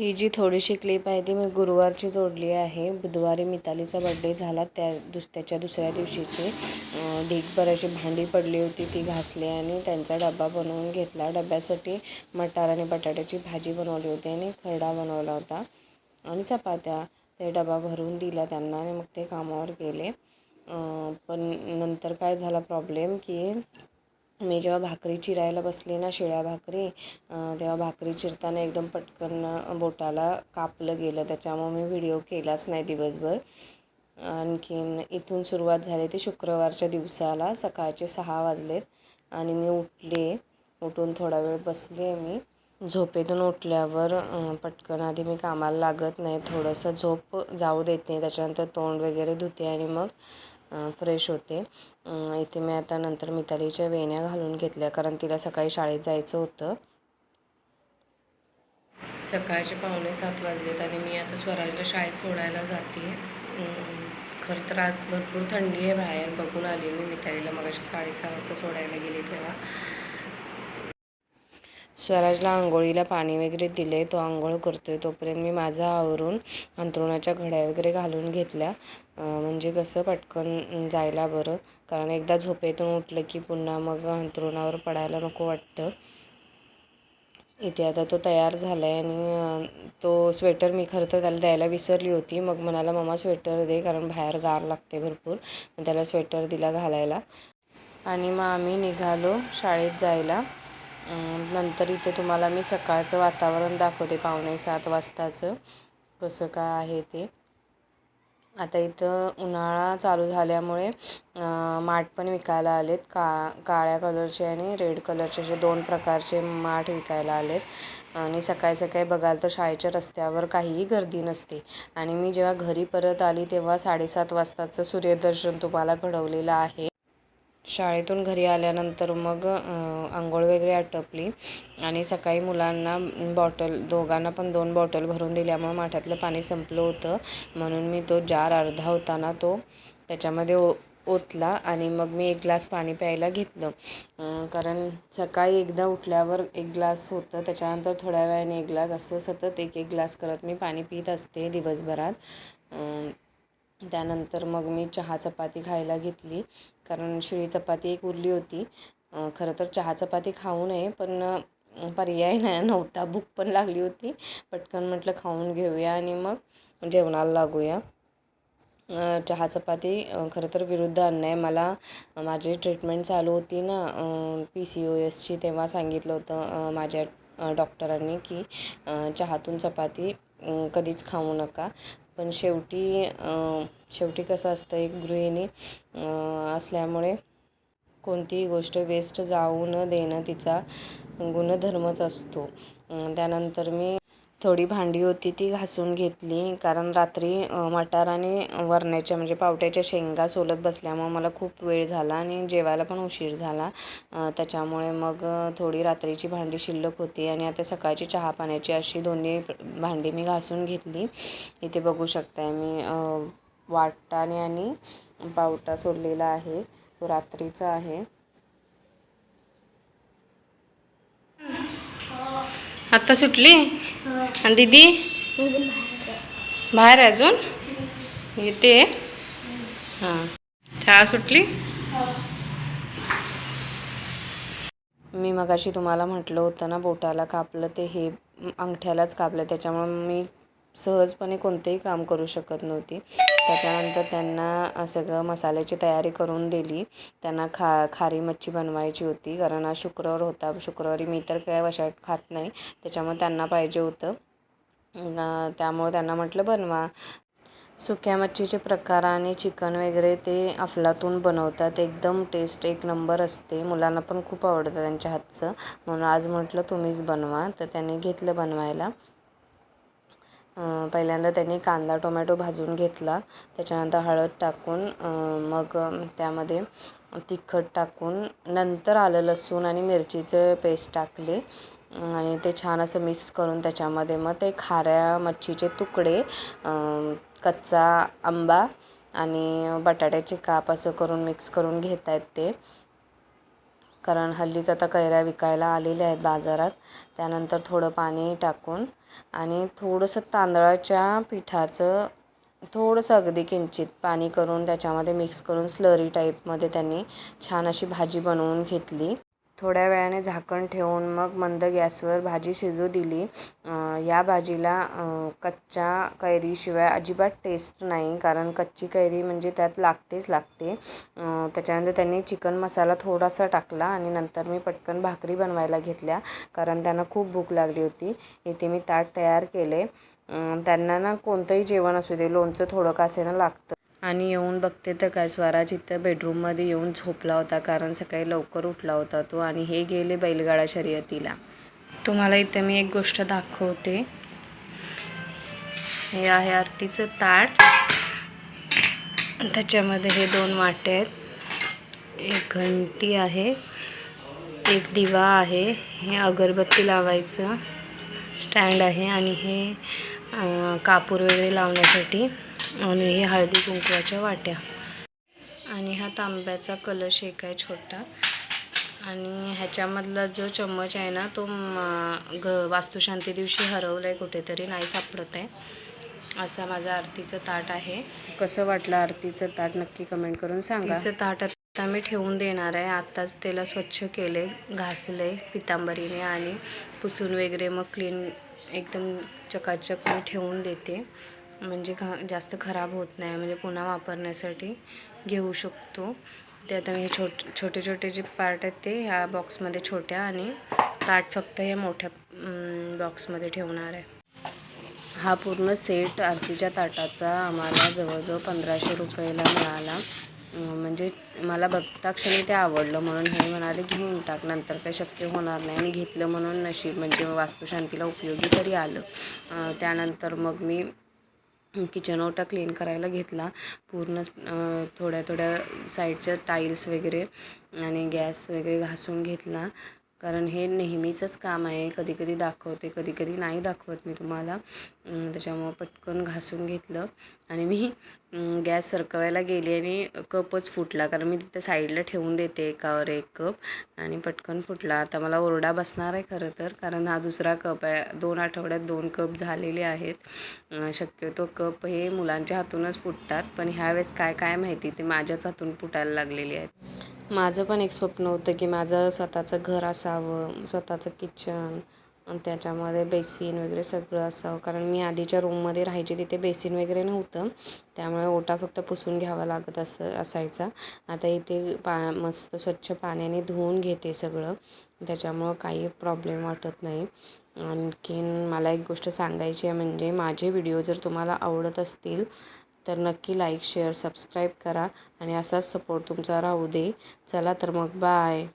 ही जी थोडीशी क्लिप आहे ती मी गुरुवारची जोडली आहे. बुधवारी मितालीचा बड्डे झाला त्या दुस त्याच्या दुसऱ्या दिवशीची. अं, अशी भांडी पडली होती ती घासली आणि त्यांचा डबा बनवून घेतला. डब्यासाठी मटार आणि बटाट्याची भाजी बनवली होती आणि खरडा बनवला होता. आणि चपात्या ते डबा भरून दिला त्यांना आणि मग ते कामावर गेले. पण नंतर काय झाला प्रॉब्लेम की मी जेव्हा भाकरी चिरायला बसली ना शिळ्या भाकरी तेव्हा भाकरी चिरताना एकदम पटकन बोटाला कापलं गेलं. त्याच्यामुळे मी व्हिडिओ केलाच नाही दिवसभर. आणखीन इथून सुरुवात झाली ती शुक्रवारच्या दिवसाला सकाळचे सहा वाजलेत आणि मी उठले. उठून थोडा वेळ बसले मी. झोपेतून उठल्यावर पटकन आधी मी कामाला लागत नाही. थोडंसं झोप जाऊ देत नाही. त्याच्यानंतर तोंड वगैरे धुते आणि मग फ्रेश होते. इथे मी आता नंतर मितालीच्या वेण्या घालून घेतल्या कारण तिला सकाळी शाळेत जायचं होतं. सकाळचे पावणे सात वाजलेत आणि मी आता स्वराजला शाळेत सोडायला जाते. खरं तर आज भरपूर थंडी आहे बाहेर बघून आली मी मितालीला. मग साडेसहा वाजता सोडायला गेले तेव्हा. स्वराजला आंघोळीला पाणी वगैरे दिले तो आंघोळ करतोय. तोपर्यंत मी माझा आवरून अंथरुणाच्या घड्या वगैरे घालून घेतल्या. म्हणजे कसं पटकन जायला बरं. कारण एकदा झोपेतून उठलं की पुन्हा मग अंथरुणावर पडायला नको वाटतं. इथे आता तो तयार झाला आहे आणि तो स्वेटर मी खरं तर त्याला द्यायला विसरली होती. मग म्हणाला मम्मा स्वेटर दे कारण बाहेर गार लागते भरपूर. मग त्याला स्वेटर दिला घालायला. आणि मग आम्ही निघालो शाळेत जायला. नंतर इथे तुम्हाला मी सकाळचं वातावरण दाखवते पावणे सात वाजताचं. कसं काय आहे ते. आता इथं उन्हाळा चालू झाल्यामुळे माठ पण विकायला आलेत. का काळ्या कलरचे आणि रेड कलरचे असे दोन प्रकारचे माठ विकायला आलेत. आणि सकाळी सकाळी बघाल तर शाळेच्या रस्त्यावर काहीही गर्दी नसते. आणि मी जेव्हा घरी परत आली तेव्हा साडेसात वाजताचं सूर्यदर्शन तुम्हाला घडवलेलं आहे. शाळेतून घरी आल्यानंतर मग आंघोळ वगैरे आटपली. आणि सकाळी मुलांना बॉटल दोघांना पण दोन बॉटल भरून दिल्यामुळे माठातलं पाणी संपलं होतं. म्हणून मी तो जार अर्धा होता ना तो त्याच्यामध्ये ओ ओतला आणि मग मी एक ग्लास पाणी प्यायला घेतलं. कारण सकाळी एकदा उठल्यावर एक ग्लास होतं त्याच्यानंतर थोड्या वेळाने एक ग्लास असं सतत एक एक ग्लास करत मी पाणी पित असते दिवसभरात. त्यानंतर मग मी चहा चपाती खायला घेतली. कारण शिळी चपाती एक उरली होती. खरं तर चहा चपाती खाऊ नये पण पर्याय नाही नव्हता. भूक पण लागली होती. पटकन म्हटलं खाऊन घेऊया आणि मग जेवणाला लागूया. चहा चपाती खरं तर विरुद्ध अन्न आहे मला माझी ट्रीटमेंट चालू होती ना पी सी ओ एसची तेव्हा सांगितलं होतं माझ्या डॉक्टरांनी की चहातून चपाती कधीच खाऊ नका. पण शेवटी शेवटी कसं असतं एक गृहिणी असल्यामुळे कोणतीही गोष्ट वेस्ट जाऊ न देणं तिचा गुणधर्मच असतो. त्यानंतर मी थोडी भांडी होती ती घासून घेतली. कारण रात्री मटार आणि वरण्याच्या म्हणजे पावट्याच्या शेंगा सोलत बसल्यामुळं मला खूप वेळ झाला आणि जेवायला पण उशीर झाला. त्याच्यामुळे मग थोडी रात्रीची भांडी शिल्लक होती आणि आता सकाळची चहा पाण्याची अशी दोन्ही भांडी मी घासून घेतली. इथे बघू शकताय मी वाटाणे आणि पावटा सोललेला आहे. तो रात्रीचा आहे. आता सुटली? आणि दीदी? बाहेर आहे. अजून? येते. हां. चहा सुटली? मी मगाशी तुम्हाला म्हटलं होतं ना बोटाला कापलं ते हे अंगठ्यालाच कापलं त्याच्यामुळे मी सहजपणे कोणतेही काम करू शकत नव्हती. त्याच्यानंतर त्यांना सगळं मसाल्याची तयारी करून दिली. त्यांना खा खारी मच्छी बनवायची होती. कारण आज शुक्रवार होता. शुक्रवारी मी तर काय वशाट खात नाही. त्याच्यामुळे त्यांना पाहिजे होतं. त्यामुळे त्यांना म्हटलं बनवा. सुक्या मच्छीचे प्रकार आणि चिकन वगैरे ते अफलातून बनवतात. एकदम टेस्ट एक नंबर असते. मुलांना पण खूप आवडतं त्यांच्या हातचं. म्हणून आज म्हटलं तुम्हीच बनवा. तर त्यांनी घेतलं बनवायला. पहिल्यांदा त्यांनी कांदा टोमॅटो भाजून घेतला. त्याच्यानंतर हळद टाकून मग त्यामध्ये तिखट टाकून नंतर आलं लसूण आणि मिरचीचं पेस्ट टाकले. आणि ते छान असं मिक्स करून त्याच्यामध्ये मग ते खाऱ्या मच्छीचे तुकडे कच्चा आंबा आणि बटाट्याचे काप असं करून मिक्स करून घेत आहेत ते. कारण हल्लीच आता कैऱ्या विकायला आलेल्या आहेत बाजारात. त्यानंतर थोडं पाणी टाकून आणि थोडंसं तांदळाच्या पिठाचं थोडंसं अगदी किंचित पाणी करून त्याच्यामध्ये मिक्स करून स्लरी टाईपमध्ये त्यांनी छान अशी भाजी बनवून घेतली. थोड्या वेळाने झाकण ठेवून मग मंद गॅसवर भाजी शिजू दिली. या भाजीला कच्च्या कैरीशिवाय अजिबात टेस्ट नाही कारण कच्ची कैरी म्हणजे त्यात लागतेच लागते. त्याच्यानंतर त्यांनी चिकन मसाला थोडासा टाकला आणि नंतर मी पटकन भाकरी बनवायला घेतल्या कारण त्यांना खूप भूक लागली होती. इथे मी ताट तयार केले. त्यांना ना कोणतंही जेवण असू दे लोणचं थोडं का असेना लागतं. आणि येऊन बघते तर काय स्वराज इथं बेडरूममध्ये येऊन झोपला होता कारण सकाळी लवकर उठला होता तो आणि हे गेले बैलगाडा शर्यतीला. तुम्हाला इथं मी एक गोष्ट दाखवते. हे आहे आरतीचं ताट. त्याच्यामध्ये हे दोन वाटे आहेत. एक घंटी आहे एक दिवा आहे हे अगरबत्ती लावायचं स्टँड आहे आणि हे कापूर वगैरे लावण्यासाठी. आणि हे हळदी कुंकवाच्या वाट्या. आणि हा तांब्याचा कलश एक आहे छोटा. आणि ह्याच्यामधला जो चम्मच आहे ना तो ग वास्तुशांती दिवशी हरवला आहे कुठेतरी नाही सापडत आहे. असा माझा आरतीचं ताट आहे. कसं वाटलं आरतीचं ताट? नक्की कमेंट करून सांगा. तिचं ताट आता मी ठेवून देणार आहे. आत्ताच त्याला स्वच्छ केले घासले पितांबरीने आणि पुसून वगैरे मग क्लीन एकदम चकाचक मी ठेवून देते. म्हणजे घा जास्त खराब होत नाही म्हणजे पुन्हा वापरण्यासाठी घेऊ शकतो. ते आता मी छोट छोटे छोटे जे पार्ट आहेत ते ह्या बॉक्समध्ये छोट्या आणि ताट फक्त या मोठ्या बॉक्समध्ये ठेवणार आहे. हा पूर्ण सेट आरतीच्या ताटाचा आम्हाला जवळजवळ पंधराशे रुपयाला मिळाला. म्हणजे मला बघता क्षणी ते आवडलं म्हणून हे म्हणाले घेऊन टाक नंतर काही शक्य होणार नाही. आणि घेतलं म्हणून नशीब म्हणजे वास्तुशांतीला उपयोगी तरी आलं. त्यानंतर मग मी किचन ओटा क्लीन करायला घेतला. पूर्ण थोड्या थोड्या साईडच्या टाईल्स वगैरे आणि गॅस वगैरे घासून घेतला. कारण हे नेहमीचंच काम आहे. कधी कधी दाखवते कधी कधी नाही दाखवत मी तुम्हाला. त्याच्यामुळं पटकन घासून घेतलं. आणि मी गॅस सरकवायला गेली आणि कपच फुटला. कारण मी तिथे साईडला ठेवून देते एकावर एक कप आणि पटकन फुटला. आता मला ओरडा बसणार आहे खरं तर. कारण हा दुसरा कप आहे. दोन आठवड्यात दोन कप झालेले आहेत. शक्यतो कप हे मुलांच्या हातूनच फुटतात. पण ह्यावेळेस काय काय माहिती? ते माझ्याच हातून फुटायला लागलेली आहेत. माझं पण एक स्वप्न होतं की माझं स्वतःचं घर असावं स्वतःचं किचन त्याच्यामध्ये बेसिन वगैरे सगळं असावं. कारण मी आधीच्या रूममध्ये राहायचे तिथे बेसिन वगैरे नव्हतं. त्यामुळे ओटा फक्त पुसून घ्यावा लागत असं असायचा. आता इथे पा मस्त स्वच्छ पाण्याने धुवून घेते सगळं. त्याच्यामुळं काही प्रॉब्लेम वाटत नाही. आणखीन मला एक गोष्ट सांगायची आहे म्हणजे माझे व्हिडिओ जर तुम्हाला आवडत असतील तर नक्की लाईक शेअर सबस्क्राईब करा आणि असाच सपोर्ट तुमचा राहू दे. चला तर मग बाय.